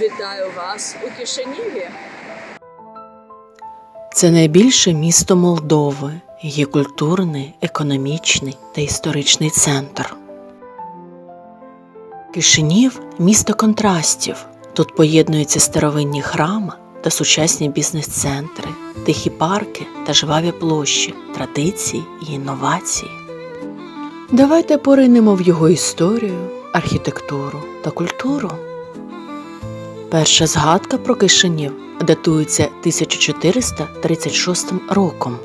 Вітаю вас у Кишиніві. Це найбільше місто Молдови, її культурний, економічний та історичний центр. Кишинів місто контрастів. Тут поєднуються старовинні храми та сучасні бізнес-центри, тихі парки та жваві площі, традиції і інновації. Давайте поринемо в його історію, архітектуру та культуру. Перша згадка про Кишинів датується 1436 роком.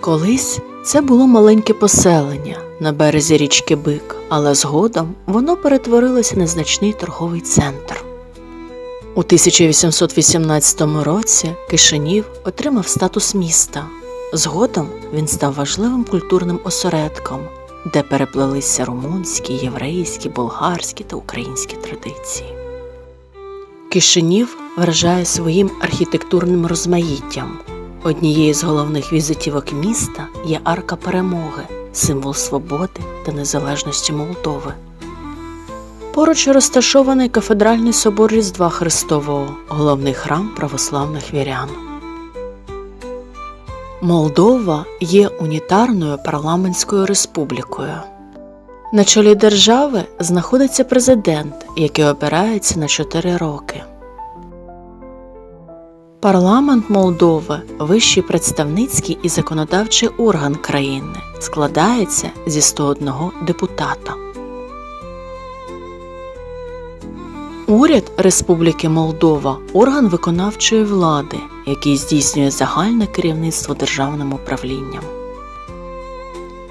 Колись це було маленьке поселення на березі річки Бик, але згодом воно перетворилося на значний торговий центр. У 1818 році Кишинів отримав статус міста. Згодом він став важливим культурним осередком, де переплелися румунські, єврейські, болгарські та українські традиції. Кишинів вражає своїм архітектурним розмаїттям. Однією з головних візитівок міста є арка перемоги, символ свободи та незалежності Молдови. Поруч розташований кафедральний собор Різдва Христового, головний храм православних вірян. Молдова є унітарною парламентською республікою. На чолі держави знаходиться президент, який обирається на 4 роки. Парламент Молдови вищий представницький і законодавчий орган країни, складається зі 101 депутата. Уряд Республіки Молдова орган виконавчої влади, який здійснює загальне керівництво державним управлінням.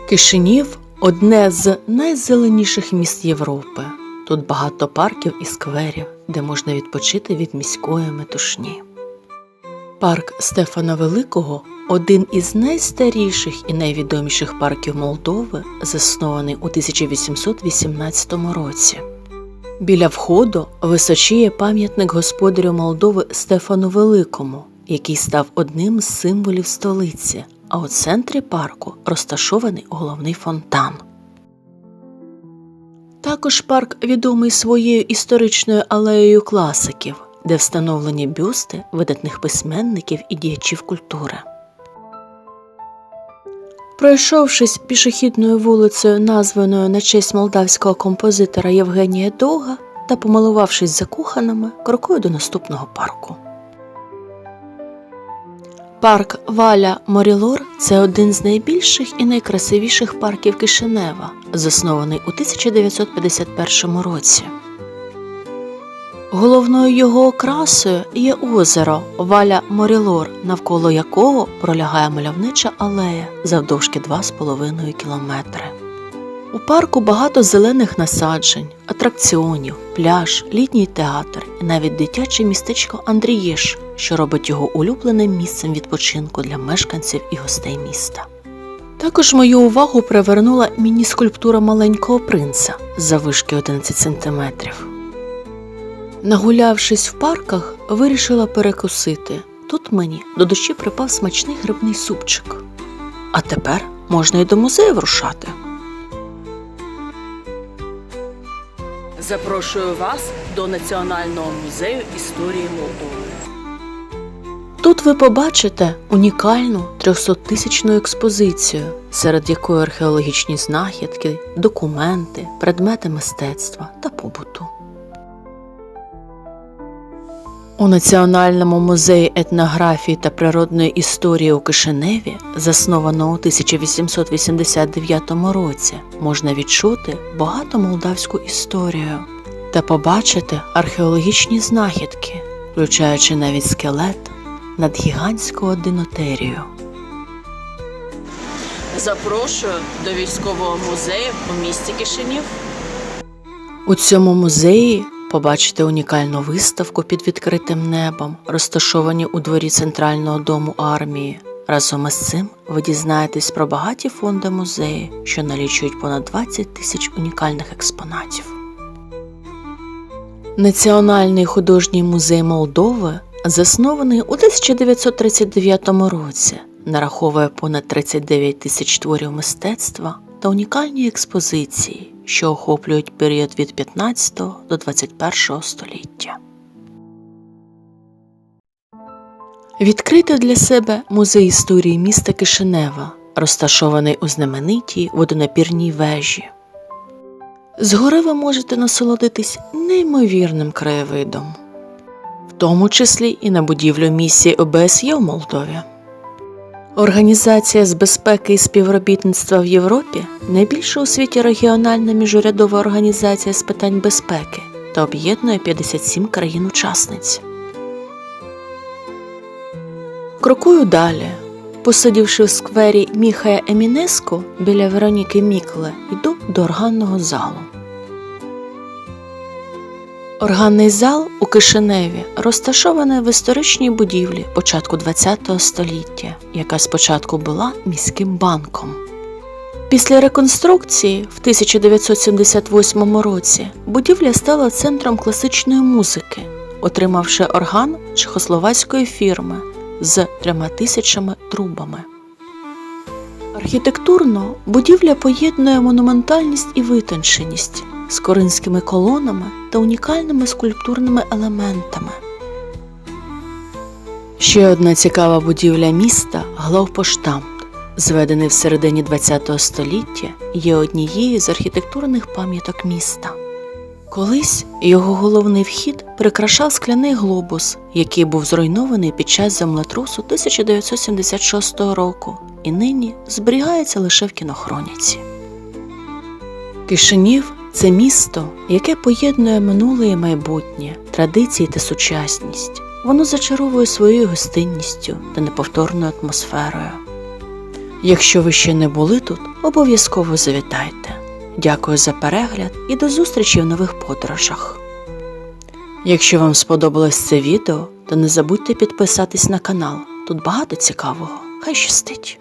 Кишинів одне з найзеленіших міст Європи. Тут багато парків і скверів, де можна відпочити від міської метушні. Парк Стефана Великого один із найстаріших і найвідоміших парків Молдови, заснований у 1818 році. Біля входу височіє пам'ятник господарю Молдови Стефану Великому, який став одним з символів столиці, а у центрі парку розташований головний фонтан. Також парк відомий своєю історичною алеєю класиків, де встановлені бюсти видатних письменників і діячів культури. Пройшовшись пішохідною вулицею, названою на честь молдавського композитора Євгенія Довга, та помилувавшись закоханими, крокую до наступного парку. Парк Валя Морілор це один з найбільших і найкрасивіших парків Кишинева, заснований у 1951 році. Головною його окрасою є озеро Валя Морілор, навколо якого пролягає мальовнича алея завдовжки 2,5 кілометри. У парку багато зелених насаджень, атракціонів, пляж, літній театр і навіть дитяче містечко Андрієш, що робить його улюбленим місцем відпочинку для мешканців і гостей міста. Також мою увагу привернула міні-скульптура маленького принца завишки 11 сантиметрів. Нагулявшись в парках, вирішила перекусити. Тут мені до душі припав смачний грибний супчик. А тепер можна й до музею врушати. Запрошую вас до Національного музею історії Молдови. Тут ви побачите унікальну 300-тисячну експозицію, серед якої археологічні знахідки, документи, предмети мистецтва та побуту. У Національному музеї етнографії та природної історії у Кишиневі, заснованого у 1889 році, можна відчути багато молдавську історію та побачити археологічні знахідки, включаючи навіть скелет надгігантського динотерію. Запрошую до військового музею у місті Кишинів. У цьому музеї побачите унікальну виставку під відкритим небом, розташовані у дворі Центрального дому армії. Разом із цим ви дізнаєтесь про багаті фонди музею, що налічують понад 20 тисяч унікальних експонатів. Національний художній музей Молдови, заснований у 1939 році, нараховує понад 39 тисяч творів мистецтва та унікальні експозиції, що охоплюють період від 15 до 21 століття. Відкрити для себе музей історії міста Кишинева, розташований у знаменитій водонапірній вежі. Згори ви можете насолодитись неймовірним краєвидом, в тому числі і на будівлю місії ОБСЄ в Молдові. Організація з безпеки і співробітництва в Європі найбільша у світі регіональна міжурядова організація з питань безпеки та об'єднує 57 країн-учасниць. Крокую далі. Посидівши в сквері Міхая Емінеску біля Вероніки Мікле, йду до органного залу. Органний зал у Кишиневі розташований в історичній будівлі початку ХХ століття, яка спочатку була міським банком. Після реконструкції в 1978 році будівля стала центром класичної музики, отримавши орган чехословацької фірми з трьома тисячами трубами. Архітектурно будівля поєднує монументальність і витонченість з коринськими колонами та унікальними скульптурними елементами. Ще одна цікава будівля міста главпоштамт, зведений в середині ХХ століття, є однією з архітектурних пам'яток міста. Колись його головний вхід прикрашав скляний глобус, який був зруйнований під час землетрусу 1976 року і нині зберігається лише в кінохроніці. Кишинів це місто, яке поєднує минуле і майбутнє, традиції та сучасність. Воно зачаровує своєю гостинністю та неповторною атмосферою. Якщо ви ще не були тут, обов'язково завітайте. Дякую за перегляд і до зустрічі в нових подорожах. Якщо вам сподобалось це відео, то не забудьте підписатись на канал. Тут багато цікавого. Хай щастить!